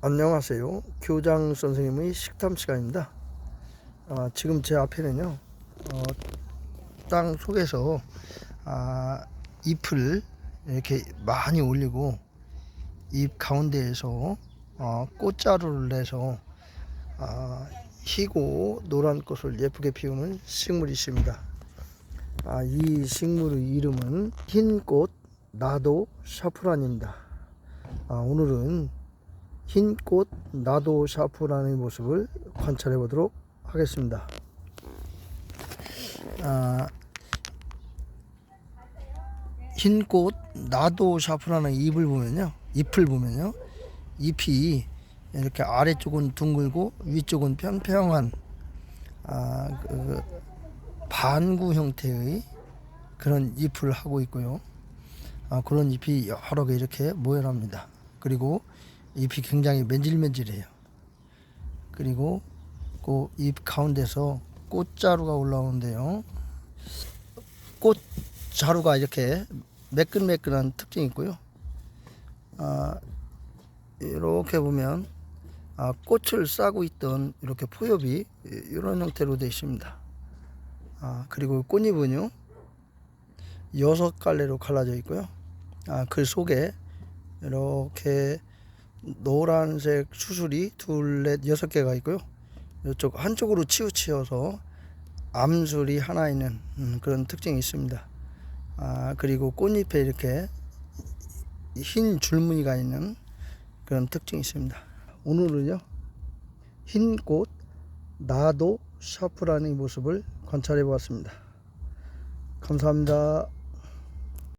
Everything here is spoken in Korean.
안녕하세요. 교장 선생님의 식탐 시간입니다. 아, 지금 제 앞에는요, 어, 땅 속에서 아, 잎을 이렇게 많이 올리고 잎 가운데에서 어, 꽃자루를 내서 아, 희고 노란 꽃을 예쁘게 피우는 식물이 있습니다. 아, 이 식물의 이름은 흰꽃 나도 샤프란입니다. 아, 오늘은 흰 꽃 나도 샤프란의 모습을 관찰해 보도록 하겠습니다. 아, 흰 꽃 나도 샤프란의 잎을 보면요, 잎을 보면요, 잎이 이렇게 아래쪽은 둥글고 위쪽은 평평한 아, 그 반구 형태의 그런 잎을 하고 있고요. 아, 그런 잎이 여러 개 이렇게 모여납니다. 그리고 잎이 굉장히 맨질맨질해요. 그리고 그 잎 가운데서 꽃자루가 올라오는데요. 꽃자루가 이렇게 매끈매끈한 특징이 있고요. 아, 이렇게 보면 아, 꽃을 싸고 있던 이렇게 포엽이 이런 형태로 되어 있습니다. 아, 그리고 꽃잎은요 여섯 갈래로 갈라져 있고요. 아, 그 속에 이렇게 노란색 수술이 둘, 넷, 여섯 개가 있고요. 이쪽 한쪽으로 치우치어서 암술이 하나 있는 음, 그런 특징이 있습니다. 아, 그리고 꽃잎에 이렇게 흰 줄무늬가 있는 그런 특징이 있습니다. 오늘은요, 흰 꽃, 나도 샤프라는 모습을 관찰해 보았습니다. 감사합니다.